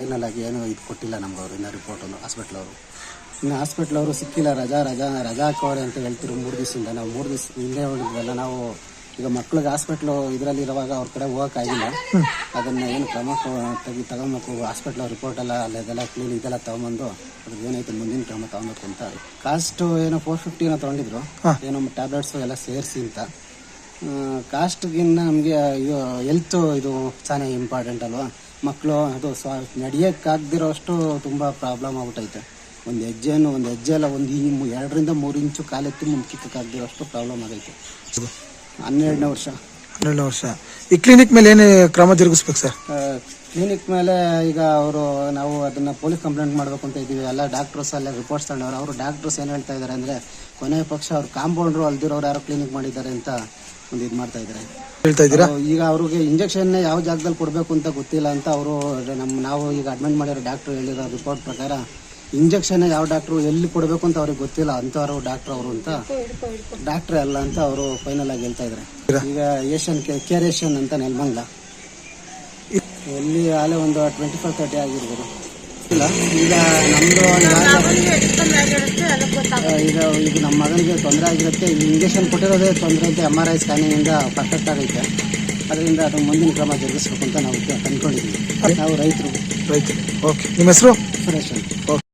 Final ಆಗಿ ಏನೂ ಇದು ಕೊಟ್ಟಿಲ್ಲ ನಮ್ಗೆ ಅವರು ಇನ್ನು ರಿಪೋರ್ಟ್ ಒಂದು ಹಾಸ್ಪಿಟ್ಲ್ ಅವರು. ಇನ್ನು ಹಾಸ್ಪಿಟ್ಲ್ ಅವರು ಸಿಕ್ಕಿಲ್ಲ ರಜಾ ರಜಾ ರಜಾ ಹಾಕೋರೆ ಅಂತ ಹೇಳ್ತಿರು ಮೂರು ದಿವಸದಿಂದ. ನಾವು ಮೂರು ದಿವಸ ಹಿಂದೆ ಹೋಗಿದ್ವಲ್ಲ ನಾವು ಈಗ ಮಕ್ಳಿಗೆ ಹಾಸ್ಪಿಟ್ಲು ಇದರಲ್ಲಿ ಇರುವಾಗ ಅವ್ರ ಕಡೆ ಹೋಗೋಕ್ಕಾಗಿಲ್ಲ ಅದನ್ನು ಏನು ಕ್ರಮ ತೆಗಿ ತಗೊಬೇಕು ಹಾಸ್ಪಿಟ್ಲ್ ರಿಪೋರ್ಟ್ ಎಲ್ಲ ಅಲ್ಲೆಲ್ಲ ಕ್ಲೀನ್ ಇದೆಲ್ಲ ತಗೊಂಬಂದು ಅದ್ರದ್ದು ಏನೈತೆ ಮುಂದಿನ ಕ್ರಮ ತಗೊಬೇಕು ಅಂತ ಕಾಸ್ಟ್ ಏನೋ ಫೋರ್ ಫಿಫ್ಟಿ ಏನೋ ತೊಗೊಂಡಿದ್ರು. ಏನೋ ಟ್ಯಾಬ್ಲೆಟ್ಸು ಎಲ್ಲ ಸೇರಿಸಿ ಅಂತ. ಕಾಸ್ಟ್ಗಿನ್ನ ನಮಗೆ ಇದು ಹೆಲ್ತ್ ಇದು ಚೆನ್ನಾಗಿ ಇಂಪಾರ್ಟೆಂಟ್ ಅಲ್ವಾ? ಮಕ್ಕಳು ಅದು ಸ್ವ ನಡೆಯೋಕ್ಕಾಗದಿರೋ ಅಷ್ಟು ತುಂಬ ಪ್ರಾಬ್ಲಮ್ ಆಗ್ಬಿಟ್ಟೈತೆ ಒಂದು ಹೆಜ್ಜೆನು ಒಂದು ಹೆಜ್ಜೆ ಅಲ್ಲ ಒಂದು ಈ ಮು- ಎರಡರಿಂದ ಮೂರು ಇಂಚು ಕಾಲೆತ್ತಿ ಮುಂದಕ್ಕಿಕ್ಕಾಗದಿರೋ ಅಷ್ಟು ಪ್ರಾಬ್ಲಮ್ ಆಗೈತೆ. ಹನ್ನೆರಡನೇ ವರ್ಷ. ಹನ್ನೆರಡನೇ ವರ್ಷ. ಈ ಕ್ಲಿನಿಕ್ ಮೇಲೆ ಏನು ಕ್ರಮ ಜರುಗಿಸ್ಬೇಕು ಸರ್? ಕ್ಲಿನಿಕ್ ಮೇಲೆ ಈಗ ಅವರು ನಾವು ಅದನ್ನು ಪೊಲೀಸ್ ಕಂಪ್ಲೇಂಟ್ ಮಾಡಬೇಕು ಅಂತ ಇದ್ದೀವಿ. ಎಲ್ಲ ಡಾಕ್ಟರ್ಸ್ ಎಲ್ಲ ರಿಪೋರ್ಟ್ಸ್ ತಗೊಂಡವ್ರು. ಅವರು ಡಾಕ್ಟರ್ಸ್ ಏನು ಹೇಳ್ತಾ ಇದ್ದಾರೆ ಅಂದರೆ ಕೊನೆಯ ಪಕ್ಷ ಅವ್ರು ಕಾಂಪೌಂಡ್ರು ಅಲ್ದಿರೋರು ಯಾರೋ ಕ್ಲಿನಿಕ್ ಮಾಡಿದ್ದಾರೆ ಅಂತ ಒಂದು ಇದು ಮಾಡ್ತಾ ಇದ್ದಾರೆ ಹೇಳ್ತಾ ಇದ್ದೀರಾ? ಈಗ ಅವ್ರಿಗೆ ಇಂಜೆಕ್ಷನ್ ಯಾವ ಜಾಗದಲ್ಲಿ ಕೊಡಬೇಕು ಅಂತ ಗೊತ್ತಿಲ್ಲ ಅಂತ ಅವರು ನಮ್ಮ ನಾವು ಈಗ ಅಡ್ಮಿಟ್ ಮಾಡಿರೋ ಡಾಕ್ಟರ್ ಹೇಳಿರೋ ರಿಪೋರ್ಟ್ ಪ್ರಕಾರ ಇಂಜೆಕ್ಷನ್ ಯಾವ ಡಾಕ್ಟ್ರು ಎಲ್ಲಿ ಕೊಡಬೇಕು ಅಂತ ಅವ್ರಿಗೆ ಗೊತ್ತಿಲ್ಲ. ಅಂತವರು ಡಾಕ್ಟರ್ ಅವರು ಅಂತ. ಡಾಕ್ಟರ್ ಅಲ್ಲ ಅಂತ ಅವರು ಫೈನಲ್ ಆಗಿ ಹೇಳ್ತಾ ಇದ್ರೆ ಈಗ ಏಷ್ಯನ್ ಕೇರ್ ಏಷ್ಯನ್ ಅಂತ ನೆಲಮಂಗ್ಲ. ಎಲ್ಲಿ ಆಲೆ ಒಂದು ಟ್ವೆಂಟಿ ಫೋರ್ ತರ್ಟಿ ಆಗಿರ್ಬೋದು. ಇಲ್ಲ ಈಗ ನಮ್ಮದು ಈಗ ಈಗ ನಮ್ಮ ಮಗನಿಗೆ ತೊಂದರೆ ಆಗಿರುತ್ತೆ ಇಂಜೆಕ್ಷನ್ ಕೊಟ್ಟಿರೋದೇ ತೊಂದರೆ ಅಂತ ಎಂ ಆರ್ ಐ ಸ್ಕ್ಯಾನಿಂಗಿಂದ ಪರ್ಫೆಕ್ಟ್ ಆಗೈತೆ. ಅದರಿಂದ ಅದು ಮುಂದಿನ ಕ್ರಮ ಜರುಗಿಸ್ಬೇಕು ಅಂತ ನಾವು ಅಂದ್ಕೊಂಡಿದ್ದೀವಿ ನಾವು ರೈತರು. ರೈತರು. ಓಕೆ ನಿಮ್ಮ ಹೆಸರು? ಸುರೇಶ್ ಅಂತ. ಓಕೆ